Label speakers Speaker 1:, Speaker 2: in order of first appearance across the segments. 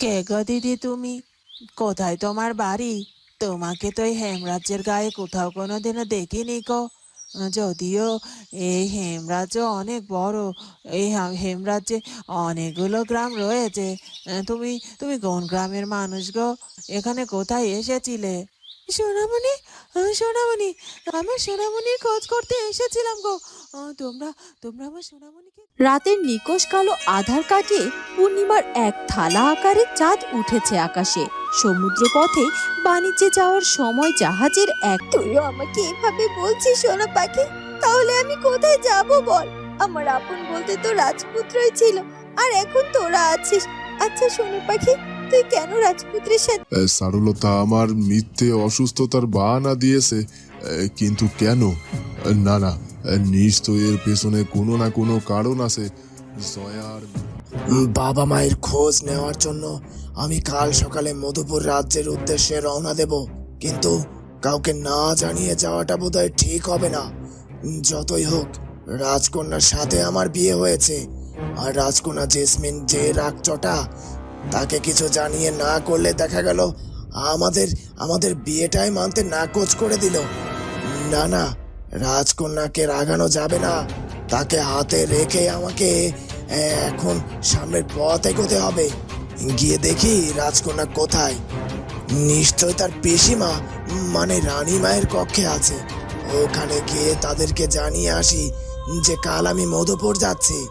Speaker 1: কে গো দিদি তুমি? কোথায় তোমার বাড়ি? তোমাকে তো এই হেমরাজ্যের গায়ে কোথাও কোনো দিনও দেখিনি গো। যদিও এই হেমরাজ্য অনেক বড়, এই হেমরাজ্যে অনেকগুলো গ্রাম রয়েছে। তুমি তুমি কোন গ্রামের মানুষ গো? এখানে কোথায় এসেছিলে? সোনামণি সোনামণি, আমার সোনামণির খোঁজ করতে এসেছিলাম গো। তোমরা তোমরা আমার সোনামণিকে
Speaker 2: রাতের নিকোষ কালো আধার কাটিয়ে পূর্ণিমার এক থালা আকারে চাঁদ উঠেছে আকাশে। সমুদ্র পথে বাণিজ্যে যাওয়ার সময় জাহাজের এক তুইও আমাকে এভাবে বলছিস, সোনা পাখি? তাহলে আমি কোথায় যাব বল? আমার আপন বলতে তো রাজপুত্রই ছিল, আর এখন তোরা আছিস। আচ্ছা সোনা পাখি তুই কেন রাজপুত্রের সাথে
Speaker 3: সারলতা আমার মিথ্যে অসুস্থতার বাহানা দিয়েছে। কিন্তু কেন? না না এ, নিশ্চয়ই এর পেছনে কোনো না কোনো কারণ আছে। জয়ার
Speaker 4: বাবা মায়ের খোঁজ নেওয়ার জন্য আমি কাল সকালে মধুপুর রাজ্যের উদ্দেশ্যে রওনা দেব। কিন্তু কাউকে না জানিয়ে যাওয়াটা বোধহয় ঠিক হবে না। যতই হোক রাজকন্যার সাথে আমার বিয়ে হয়েছে। আর রাজকন্যা জেসমিন যে রাগচটা তাকে কিছু জানিয়ে না করলে দেখা গেল আমাদের আমাদের বিয়েটাই মানতে নাকচ করে দিল। না না, রাজকন্যাকে রাগানো যাবে না। তাকে হাতে রেখে আমাকে এখন সামনের পথ এগোতে হবে। গিয়ে দেখি রাজকন্যা কোথায়। নিশ্চয় তার পিসিমা মানে রানী মায়ের কক্ষে আছে। ওখানে গিয়ে তাদেরকে জানিয়ে আসি যে কাল আমি মধুপুর যাচ্ছি।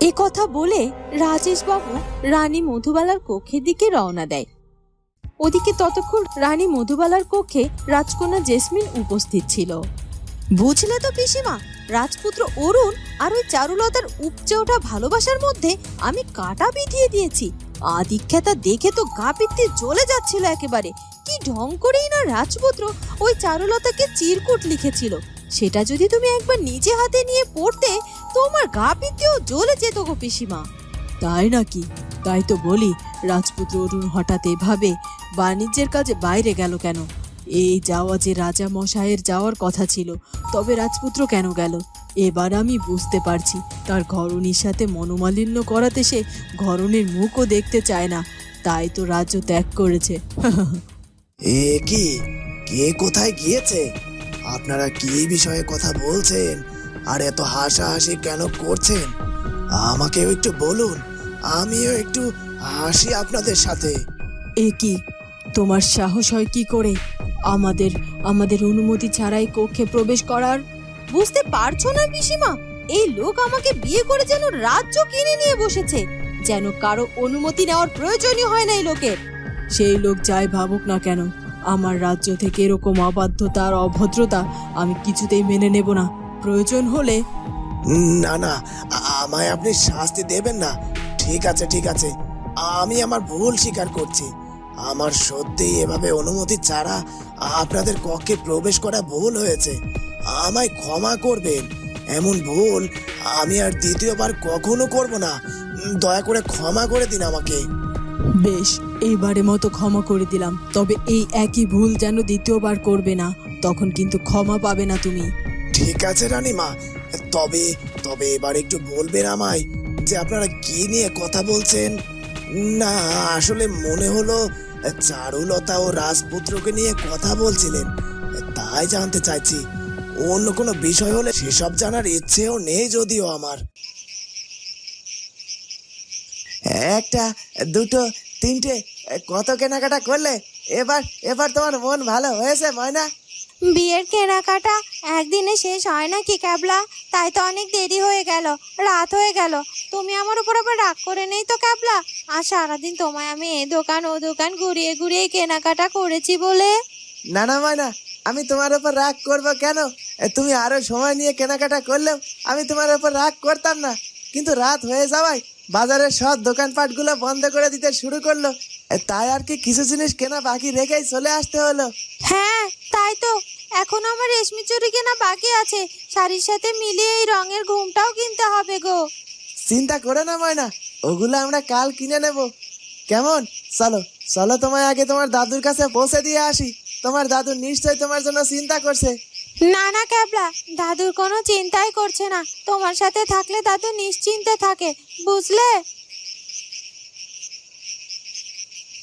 Speaker 2: এ কথা বলে রাজেশ বাবু রানী মধুবালার কক্ষের দিকে রওনা দেয়। ওদিকে ততক্ষণ রানী মধুবালার কক্ষে রাজকন্যা জেসমিন উপস্থিত ছিল। বুঝলে তো পিসিমা, রাজপুত্র অরুণ আর ওই চারুলতার উপচে ওঠা ভালোবাসার মধ্যে আমি কাটা বিধিয়ে দিয়েছি। আদিখ্যাতা দেখে তো গা পিত্তি জ্বলে যাচ্ছিল একেবারে। কি ঢং করেই না রাজপুত্র ওই চারুলতাকে চিরকুট লিখেছিল। সেটা যদি তুমি একবার নিজে হাতে নিয়ে পড়তে, তোমার গা পিত্তিও জ্বলে যেত গো পিসিমা। তাই নাকি? তাই তো বলি, রাজপুত্র অরুণ হঠাৎ এভাবে বাণিজ্যের কাজে বাইরে গেল কেন? এই যাওয়া যে রাজা মশাইয়ের যাওয়ার কথা ছিল, তবে রাজপুত্র কেন গেল? এবার আমি বুঝতে পারছি, তার ঘরণীর সাথে মনোমালিন্য করাতে সে ঘরণের মুখও দেখতে চায় না, তাই তো রাজ্য ত্যাগ করেছে।
Speaker 4: এ কি? কে কোথায় গিয়েছে? আপনারা কি বিষয়ে কথা বলছেন? আর এত হাসাহাসি কেন করছেন? আমাকেও একটু বলুন, আমিও একটু হাসি আপনাদের সাথে।
Speaker 2: এ কি? তোমার সাহস হয় কি করে? আমাদের আমাদের অনুমতি ছাড়াই কক্ষে প্রবেশ করার? বুঝতে পারছ না, পিসিমা? এই লোক আমাকে বিয়ে করে যেন রাজ্য কিনে নিয়ে বসেছে। যেন কারও অনুমতি নেওয়ার প্রয়োজনই হয় না এই লোকের। সেই লোক যাই ভাবুক না কেন আমার রাজ্য থেকে এরকম অবাধ্যতা আর অভদ্রতা আমি কিছুতেই মেনে নেব না। প্রয়োজন হলে
Speaker 4: না না আমায় আপনি শাস্তি দেবেন না। ঠিক আছে ঠিক আছে। আমি আমার ভুল স্বীকার করছি। আমার সত্যি এভাবে অনুমতি ছাড়া আপনাদের কক্ষে প্রবেশ করা ভুল হয়েছে। আমায় ক্ষমা করবেন। এমন ভুল আমি আর দ্বিতীয়বার কখনো করব না। দয়া করে ক্ষমা করে দিন আমাকে।
Speaker 2: বেশ এইবারে মতো ক্ষমা করে দিলাম। তবে এই একই ভুল যেন দ্বিতীয়বার করবে না, তখন কিন্তু ক্ষমা পাবে না তুমি।
Speaker 4: ঠিক আছে রানীমা, তবে তবে এবার একটু বলবেন আমায় যে আপনারা কি নিয়ে কথা বলছেন? না, আসলে মনে হলো চারুলতা ও রাজপুত্রকে নিয়ে কথা বলছিলেন। তাই জানতে চাইছি, অন্য কোনো বিষয় হলে সেসব জানার ইচ্ছেও নেই যদিও আমার। একটা, দুটো তিনটে কত কেনাকাটা করলে? এবার এবার তোমার মন ভালো হয়েছে ময়না?
Speaker 5: বিয়ের কেনাকাটা একদিনে শেষ হয় না কি ক্যাবলা? তাই তো অনেক দেরি হয়ে গেল রাত হয়ে গেল। তুমি আমার উপর আবার রাগ করে নেই তো ক্যাবলা? আর সারাদিন তোমায় আমি এ দোকান ও দোকান ঘুরিয়ে ঘুরিয়ে কেনাকাটা করেছি বলে?
Speaker 4: না না ময়না আমি তোমার উপর রাগ করব কেন? তুমি আরও সময় নিয়ে কেনাকাটা করলেও আমি তোমার উপর রাগ করতাম না। কিন্তু রাত হয়ে যাওয়ায় বাজারের সব দোকানপাটগুলো বন্ধ করে দিতে শুরু করল। তাই আর কি কিছু জিনিস কেনা বাকি রেখেই চলে আসতে হলো।
Speaker 5: হ্যাঁ তাই তো। এখন আমার রেশমি চুরি কেনা বাকি আছে। শাড়ির সাথে মিলিয়ে এই রঙের ঘুমটাও কিনতে হবে গো।
Speaker 4: চিন্তা করে না ময়না। ওগুলো আমরা কাল কিনে নেব। কেমন? চলো চলো তোমায় আগে তোমার দাদুর কাছে পৌঁছে দিয়ে আসি। তোমার দাদু নিশ্চয়ই তোমার জন্য চিন্তা করছে।
Speaker 5: না না ক্যাবলা, দাদুর কোনো চিন্তাই করছে না। তোমার সাথে থাকলে দাদু নিশ্চিন্তে থাকে, বুঝলে?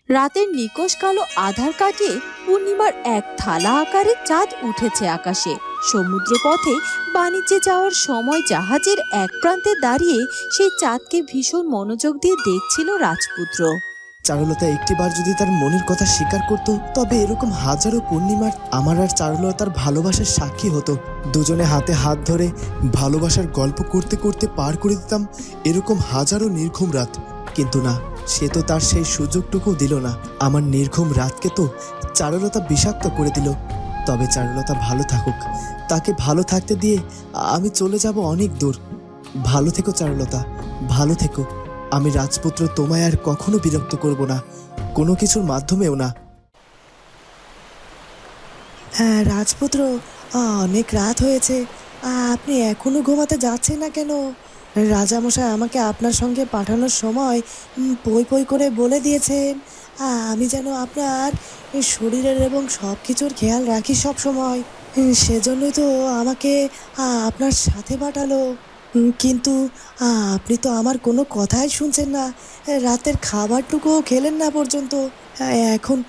Speaker 5: রাতের নিকশ কালো আধার কাটিয়ে পূর্ণিমার এক থালা আকারে চাঁদ উঠেছে আকাশে। সমুদ্র পথে বাণিজ্যে যাওয়ার সময় জাহাজের এক প্রান্তে দাঁড়িয়ে সেই চাঁদকে ভীষণ মনোযোগ দিয়ে দেখছিল রাজপুত্র।
Speaker 6: চারুলতা একটিবার যদি তার মনের কথা স্বীকার করত, তবে এরকম হাজারো পূর্ণিমার আমার আর চারুলতার ভালোবাসার সাক্ষী হতো। দুজনে হাতে হাত ধরে ভালোবাসার গল্প করতে করতে পার করে দিতাম এরকম হাজারো নির্ঘুম রাত। কিন্তু না, সে তো তার সেই সুযোগটুকু দিল না। আমার নির্ঘুম রাতকে তো চারুলতা বিষাক্ত করে দিল। তবে চারুলতা ভালো থাকুক। তাকে ভালো থাকতে দিয়ে আমি চলে যাব অনেক দূর। ভালো থেকো চারুলতা, ভালো থেকো। আমি রাজপুত্র তোমায় আর কখনো বিরক্ত করব না। কোনো কিছুর মাধ্যমেও না। হ্যাঁ রাজপুত্র অনেক রাত হয়েছে। আপনি এখনও ঘুমাতে যাচ্ছেন না কেন? রাজামশাই আমাকে আপনার সঙ্গে পাঠানোর সময় পই পই করে বলে দিয়েছেন। আমি যেন আপনার শরীরের এবং সব কিছুর খেয়াল রাখি সব সময় সেজন্যই তো আমাকে আপনার সাথে পাঠালো। কিন্তু আপনি তো আমার কোনো কথাই শুনছেন না। রাতের খাবারটুকুও খেলেন না পর্যন্ত। এখন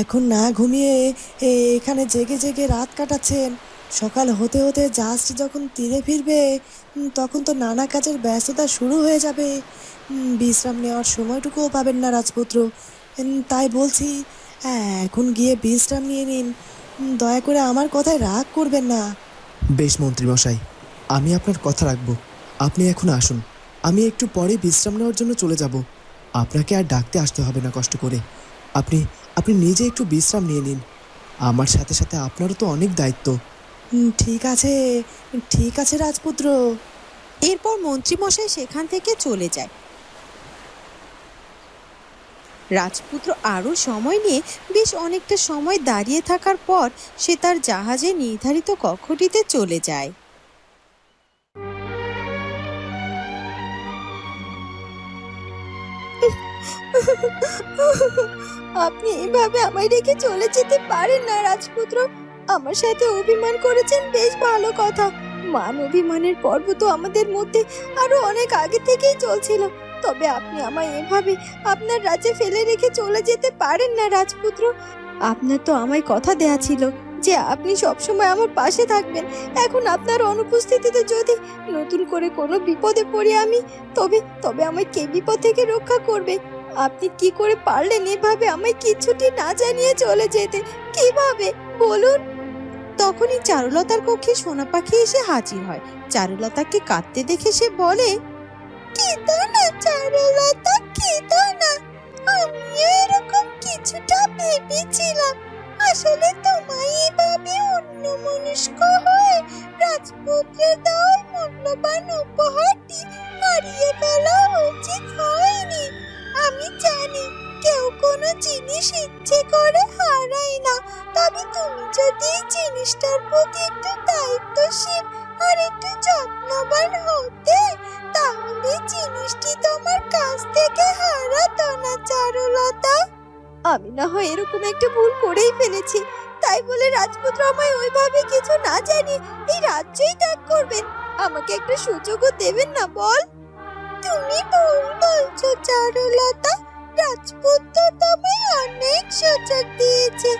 Speaker 6: এখন না ঘুমিয়ে এখানে জেগে জেগে রাত কাটাচ্ছেন। সকাল হতে হতে জাস্ট যখন তীরে ফিরবে তখন তো নানা কাজের ব্যস্ততা শুরু হয়ে যাবে। বিশ্রাম নেওয়ার সময়টুকুও পাবেন না রাজপুত্র। তাই বলছি এখন গিয়ে বিশ্রাম নিয়ে নিন। দয়া করে আমার কথায় রাগ করবেন না। বেশ মন্ত্রীমশাই আমি আপনার কথা রাখব। আপনি এখন আসুন। আমি একটু পরে বিশ্রাম নেওয়ার জন্য চলে যাব। আপনাকে আর ডাকতে আসতে হবে না কষ্ট করে। আপনি আপনি নিজে একটু বিশ্রাম নিয়ে নিন। আমার সাথে সাথে আপনারও তো অনেক দায়িত্ব। ঠিক আছে। ঠিক আছে রাজপুত্র।
Speaker 5: এরপর মন্ত্রীমশাই সেখান থেকে চলে যায়। রাজপুত্র আরও সময় নিয়ে বেশ অনেকটা সময় দাঁড়িয়ে থাকার পর সে তার জাহাজে নির্ধারিত কক্ষটিতে চলে যায়। আপনি এভাবে আমায় রেখে চলে যেতে পারেন না, রাজপুত্র। আমার সাথে অভিমান করেছেন বেশ ভালো কথা। মান অভিমানের পর্ব তো আমাদের মধ্যে আরও অনেক আগে থেকেই চলছিল। তবে আপনি আমায় এভাবে আপনার রাজ্যে ফেলে রেখে চলে যেতে পারেন না, রাজপুত্র। আপনার তো আমায় কথা দেয়া ছিল যে আপনি সবসময় আমার পাশে থাকবেন। এখন আপনার অনুপস্থিতিতে যদি নতুন করে কোনো বিপদে পড়ি আমি, তবে তবে আমায় কে বিপদ থেকে রক্ষা করবে? আপনি কি করে পারলেন এভাবে আমায় কিছুটি না জানিয়ে চলে যেতে? কীভাবে? বলুন। তখনই চারুলতার কক্ষে সোনা পাখি এসে হাজির হয়। চারুলতাকে কাঁদতে দেখে সে বলে, কেঁদো না চারুলতা, কেঁদো না। আমিও এরকম কিছুটা ভেবেছিলাম। আসলে তোমায় এভাবে অন্য মনস্ক হয়ে রাজপুত্রের দেওয়া মূল্যবান উপহারটি হারিয়ে ফেলা উচিত হয়নি। আমি জানি কেউ কোনো জিনিস ইচ্ছে করে হারায় না, তবে তুমি যদি জিনিসটার প্রতি একটু দায়িত্বশীল আর একটু যত্নবান হতে, তাহলে জিনিসটি তোমার কাছ থেকে হারাতো না, চারুলতা। আমি না হয় এরকম একটা ভুল করেই ফেলেছি, তাই বলে রাজপুত্র আমায় ওইভাবে কিছু না জানি এই রাজ্যই ত্যাগ করবেন। আমাকে একটা সুযোগও দেবেন না, বল। তুমি ভুল বলছো, চারুলতা। রাজপুত্র তোমায় অনেক সুযোগ দিয়েছে।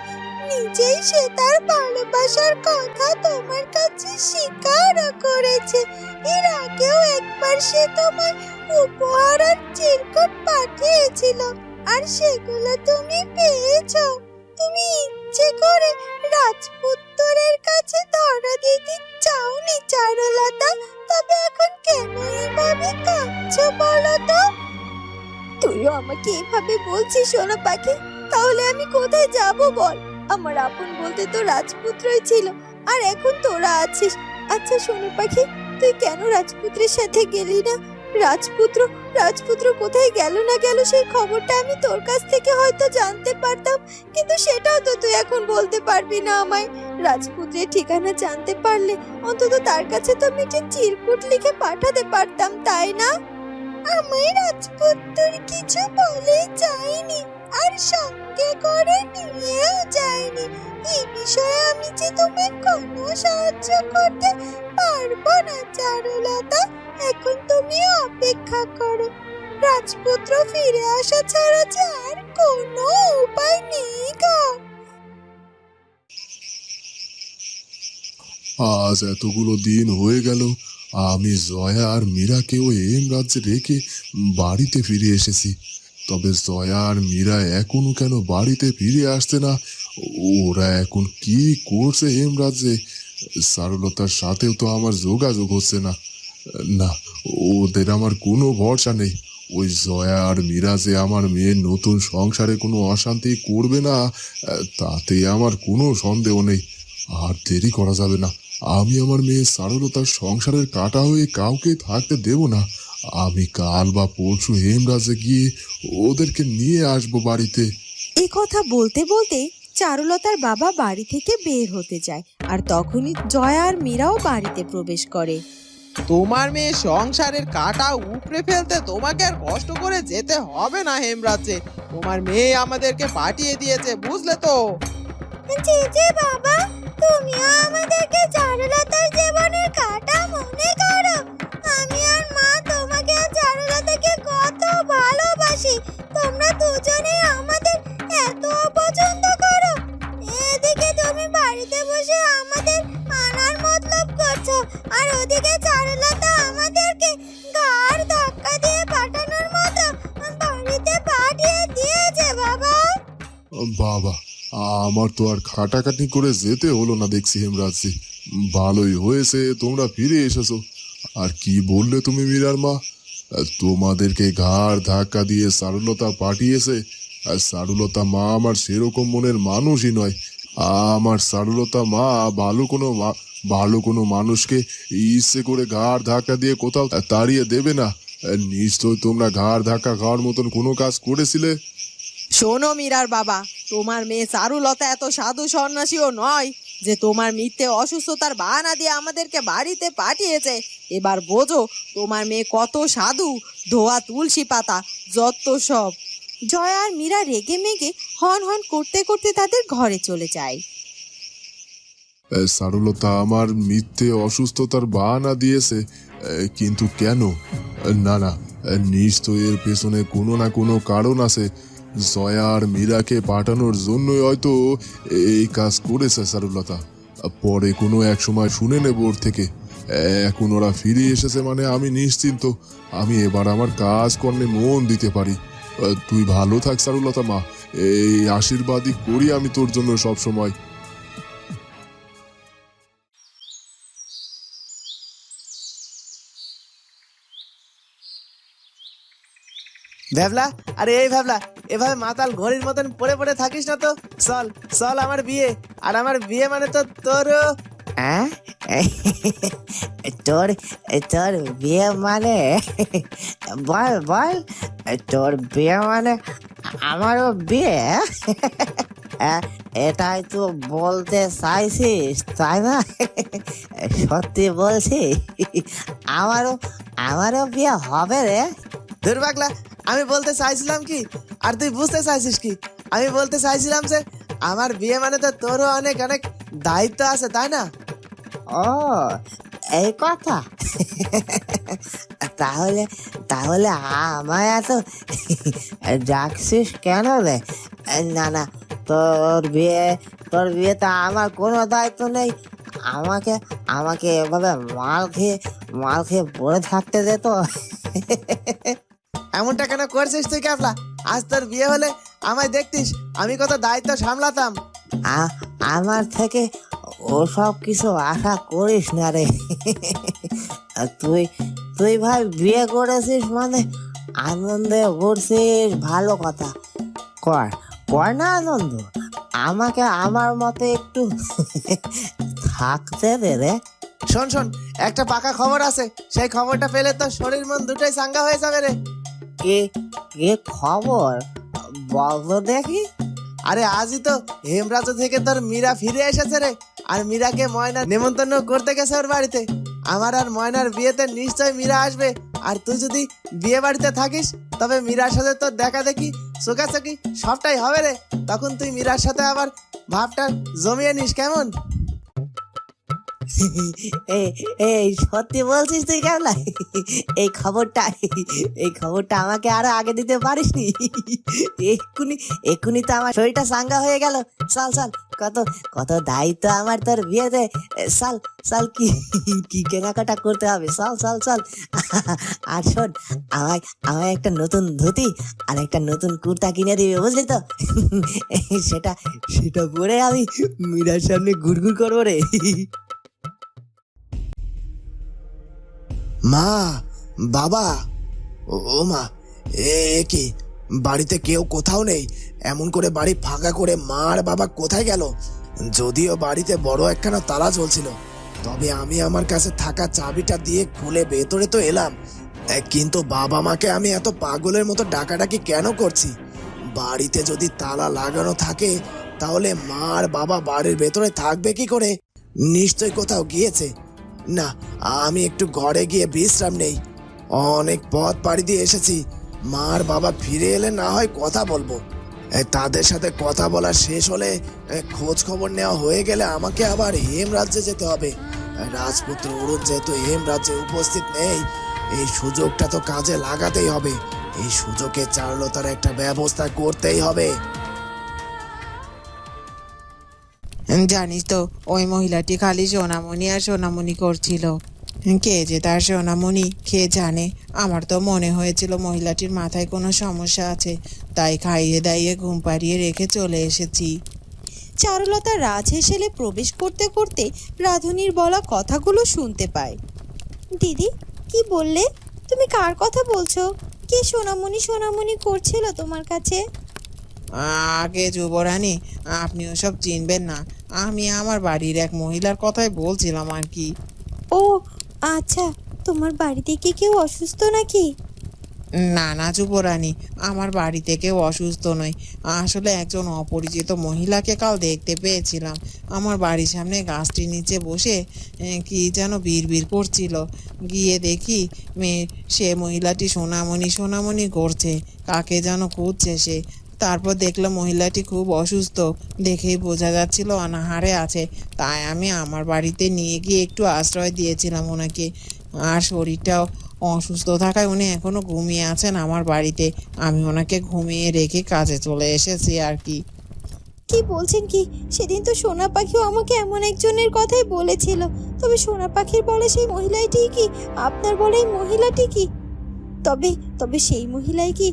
Speaker 5: নিজেই সে তার ভালোবাসার কথা তোমার কাছে স্বীকারও করেছে। এর আগেও একবার সে তোমায় উপহার আর চিরকুট পাঠিয়েছিল, আর সেগুলো তুমি পেয়েছ। তুমি ইচ্ছে করে রাজপুত্রের কাছে ধরা দিতে চাওনি, চারুলতা। তবে এখন কেন এইভাবে কাঁদছো বলো তো তুইও আমাকে এভাবে বলছিস সোনা পাখি? তাহলে আমি কোথায় যাব বল? আমার আপন বলতে তো রাজপুত্রই ছিল, আর এখন তোরা আছিস। আচ্ছা সোনা পাখি, তুই কেন রাজপুত্রের সাথে গেলি না? রাজপুত্র রাজপুত্র কোথায় গেল না গেল সেই খবরটা আমি তোর কাছ থেকে হয়তো জানতে পারতাম, কিন্তু সেটাও তো তুই এখন বলতে পারবি না আমায়। রাজপুত্রের ঠিকানা জানতে পারলে অন্তত তার কাছে তো আমি একটা চিরকুট লিখে পাঠাতে পারতাম, তাই না? আমায় রাজপুত্র কিছু বলে যায়নি আর সঙ্গে করে নিয়েও যায়নি। এই বিষয়ে আমি যে তোমায় কোনো সাহায্য করতে পারব না, চারুলতা। এখন তুমি অপেক্ষা করো। রাজপুত্র ফিরে আসা ছাড়া যে আর কোনো উপায় নেই গো।
Speaker 3: আজ এতগুলো দিন হয়ে গেল, আমি জয়া আর মীরাকে ওই এম রাজ্যে রেখে বাড়িতে ফিরে এসেছি। তবে জয়া আর মীরা এখনও কেন বাড়িতে ফিরে আসছে না? ওরা এখন কি করছে হেম রাজ্যে? সারলতার সাথেও তো আমার যোগাযোগ হচ্ছে না। না, ওদের আমার কোনো ভরসা নেই। ওই জয়া আর মীরা যে আমার মেয়ের নতুন সংসারে কোনো অশান্তি করবে না, তাতে আমার কোনো সন্দেহ নেই। আর দেরি করা যাবে না। আমি আমার মেয়ে সারলতার সংসারের কাটা হয়ে কাউকে থাকতে দেব না। আমি কাল বা পরশু হেমরাজে গিয়ে ওদেরকে নিয়ে আসব বাড়িতে।
Speaker 2: এ কথা বলতে বলতে চারুলতার বাবা বাড়ি থেকে বের হতে যায় আর তখনই জয়া আর মীরাও বাড়িতে প্রবেশ করে।
Speaker 1: তোমার মেয়ে সংসারের কাটা উপড়ে ফেলতে তোমাকে আর কষ্ট করে যেতে হবে না হেমরাজে। তোমার মেয়ে আমাদেরকে পাঠিয়ে দিয়েছে বুঝলে তো?
Speaker 5: বাবা! তুমিও আমাদেরকে চারুলতার জীবনের কাটা মনে করো। আমি আর মা তোমাকে চারুলতাকে কত ভালোবাসি। তোমরা দুজনে
Speaker 3: আমার তো আর খাটাখাটি করে যেতে হলো না দেখছি হেমরাজজি। ভালোই হয়েছে, তোমরা ফিরে এসেছ। আর কি বললে তুমি মীরার মা? তোমাদেরকে ঘাড় ধাক্কা দিয়ে সারুলতা পাঠিয়েছে। আর সারুলতা মা আমার সেরকম মনের মানুষই নয়। আমার সারুলতা মা ভালো কোনো ভালো কোনো মানুষকে ইচ্ছে করে ঘাড় ধাক্কা দিয়ে কোথাও তাড়িয়ে দেবে না। নিশ্চয় তোমরা ঘাড় ধাক্কা খাওয়ার মতন কোনো কাজ করেছিলে?
Speaker 1: শোনো মীরার বাবা তোমার মেয়ে চারুলতা এত সাধু সন্ন্যাসীও নয় যে তোমার মিথ্যে অসুস্থতার বাহানা দিয়ে আমাদেরকে বাড়িতে পাঠিয়েছে। এবার বোঝো, তোমার মেয়ে কত সাধু, ধোয়া তুলসী পাতা, যত সব।
Speaker 2: জয়া আর মীরা রেগে মেগে হন হন করতে করতে তাদের ঘরে চলে যায়।
Speaker 3: সারলতা, আমার মিথ্যে অসুস্থতার বাহানা দিয়েছে। কিন্তু কেন? না না নিশ্চয় এর পেছনে কোনো না কোনো কারণ আছে। জয়া আর মীরাকে পাঠানোর জন্যই হয়তো এই কাজ করেছে, সারুলতা। পরে কোনো এক সময় শুনে নেব ওর থেকে। এখন ওরা ফিরে এসেছে মানে আমি নিশ্চিন্ত। আমি এবার আমার কাজ কর্মে মন দিতে পারি। তুই ভালো থাক, সারুলতা মা। এই আশীর্বাদই করি আমি তোর জন্য সব সময়
Speaker 7: ভ্যাবলা আরে এই ভ্যাবলা এভাবে মাতাল ঘড়ির মতন পড়ে পড়ে থাকিস না তো। চল চল আমার বিয়ে। আর আমার বিয়ে মানে তো তোর
Speaker 8: তোর তোর বিয়ে মানে বল বল। তোর বিয়ে মানে আমারও বিয়ে? এটাই তো বলতে চাইছিস, তাই না? সত্যি বলছি, আমারও আমারও বিয়ে হবে রে।
Speaker 7: ধুর পাগলা আমি বলতে চাইছিলাম কি? আর তুই বুঝতে চাইছিস কি? আমি বলতে চাইছিলাম যে, আমার বিয়ে মানে তো তোরও অনেক অনেক দায়িত্ব আছে, তাই না?
Speaker 8: ও, এই কথা। তাহলে তাহলে আমায় এত ডাকছিস কেন রে? না না, তোর বিয়ে, তোর বিয়েতে আমার কোনো দায়িত্ব নেই। আমাকে আমাকে এভাবে মাল খেয়ে মাল খেয়ে পড়ে থাকতে দে তো।
Speaker 7: এমনটা কেন করছিস তুই ক্যাবলা আজ তোর বিয়ে হলে আমায় দেখতিস আমি কত দায়িত্ব সামলাতাম।
Speaker 8: আমার থেকে ওসব কিছু আশা করিস না রে। তুই তুই ভাই বিয়ে করেছিস মানে আনন্দে ঘুরছিস ভালো কথা। কর কর না আনন্দ আমাকে আমার মতে একটু থাকতে দে রে।
Speaker 7: শোন শোন একটা পাকা খবর আছে সেই খবরটা পেলে তো শরীর মন দুটোই চাঙ্গা হয়ে যাবে রে।
Speaker 8: কে কে খবর? বল দেখি।
Speaker 7: আরে আজই তো হেমরাজ থেকে তোর মীরা ফিরে এসেছে রে। আর মীরাকে ময়না নেমন্তন্ন করতে গেছে ওর বাড়িতে। আমার আর ময়নার বিয়েতে নিশ্চয় মীরা আসবে। আর তুই যদি বিয়ে বাড়িতে থাকিস, তবে মীরার সাথে তোর দেখা দেখি চোখাচোখি সবটাই হবে রে। তখন তুই মীরার সাথে আবার ভাবটা জমিয়ে নিস কেমন?
Speaker 8: এই সত্যি বলছিস তুই এই খবরটা এই খবরটা আমাকে আরও আগে দিতে এক্ষুনি এক্ষুনি তো আমার শরীরটা চাঙ্গা হয়ে গেল। চল, কত কত দায়িত্ব আমার তোর বিয়েতে। চল চল, কি কি কেনাকাটা করতে হবে? চল চল চল। আর শোন, আমায় আমায় একটা নতুন ধুতি আর একটা নতুন কুর্তা কিনে দিবে, বুঝলি তো? সেটা সেটা পরে আমি মীরার সামনে ঘুরঘুর করব রে।
Speaker 4: মা, বাবা, ও মা, এ এ কি? বাড়িতে কেউ কোথাও নেই? এমন করে বাড়ি ফাঁকা করে মা আর বাবা কোথায় গেল? যদিও বাড়িতে বড় একখানা তালা চলছিল তবে আমি আমার কাছে থাকা চাবিটা দিয়ে খুলে ভেতরে তো এলাম। কিন্তু বাবা মাকে আমি এত পাগলের মতো ডাকাডাকি কেন করছি? বাড়িতে যদি তালা লাগানো থাকে, তাহলে মা আর বাবা বাড়ির ভেতরে থাকবে কি করে? নিশ্চয় কোথাও গিয়েছে। না, আমি একটু ঘরে গিয়ে বিশ্রাম নেই। অনেক পথ পাড়ি দিয়ে এসেছি। মার বাবা ফিরে এলে না হয় কথা বলব। তাদের সাথে কথা বলা শেষ হলে খোঁজ খবর নেওয়া হয়ে গেলে আমাকে আবার হেম রাজ্যে যেতে হবে। রাজপুত্র অরুণ যেহেতু হেম রাজ্যে উপস্থিত নেই, এই সুযোগটা তো কাজে লাগাতেই হবে। এই সুযোগে চারুলতার একটা ব্যবস্থা করতেই হবে।
Speaker 1: জানিস তো ওই মহিলাটি খালি সোনামণি আর সোনামণি করছিল। কে যে তার সোনামণি কে জানে? আমার তো মনে হয়েছিল মহিলাটির মাথায় কোনো সমস্যা আছে তাই খাইয়ে দাইয়ে ঘুম পাড়িয়ে রেখে চলে এসেছি।
Speaker 2: চারুলতা রাজহেসেলে প্রবেশ করতে করতে রাধুনির বলা কথাগুলো শুনতে পায়।
Speaker 5: দিদি কি বললে? তুমি কার কথা বলছো? কে সোনামণি সোনামণি করছিল তোমার কাছে?
Speaker 1: আগে যুবরানী? আপনি ওসব চিনবেন না। আমি আমার বাড়ির এক মহিলার কথাই বলছিলাম আর কি।
Speaker 5: ও আচ্ছা তোমার বাড়িতে কি কেউ অসুস্থ নাকি?
Speaker 1: না না যুবরানী আমার বাড়িতে কেউ অসুস্থ নয়। আসলে একজন অপরিচিত মহিলাকে কাল দেখতে পেয়েছিলাম। আমার বাড়ির সামনে গাছটির নিচে বসে কি যেন বিড়বিড় করছিল। গিয়ে দেখি মেয়ে সে মহিলাটি সোনামণি সোনামণি করছে। কাকে যেন খুঁজছে সে। তারপর দেখলাম মহিলাটি খুব অসুস্থ। দেখেই বোঝা যাচ্ছিল অনাহারে আছে। তাই আমি আমার বাড়িতে নিয়ে গিয়ে একটু আশ্রয় দিয়েছিলাম ওনাকে। আর শরীরটাও অসুস্থ থাকায় উনি এখনও ঘুমিয়ে আছেন আমার বাড়িতে। আমি ওনাকে ঘুমিয়ে রেখে কাজে চলে এসেছি আর কি।
Speaker 5: কি বলছেন কি? সেদিন তো সোনা পাখিও আমাকে এমন একজনের কথাই বলেছিল। তবে সোনা পাখির বলে সেই মহিলাটি কি? আপনার বলে এই মহিলাটি কি? তবে তবে সেই মহিলাই কি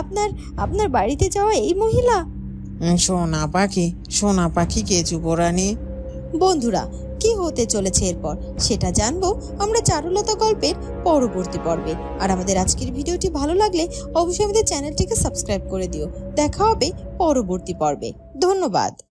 Speaker 5: আপনার আপনার বাড়িতে যাওয়া এই মহিলা?
Speaker 1: সোনা পাখি সোনা পাখি কে যুবরানী?
Speaker 2: বন্ধুরা কি হতে চলেছে এরপর সেটা জানব আমরা চারুলতা গল্পের পরবর্তী পর্বে। আর আমাদের আজকের ভিডিওটি ভালো লাগলে অবশ্যই আমাদের চ্যানেলটিকে সাবস্ক্রাইব করে দিও। দেখা হবে পরবর্তী পর্বে। ধন্যবাদ।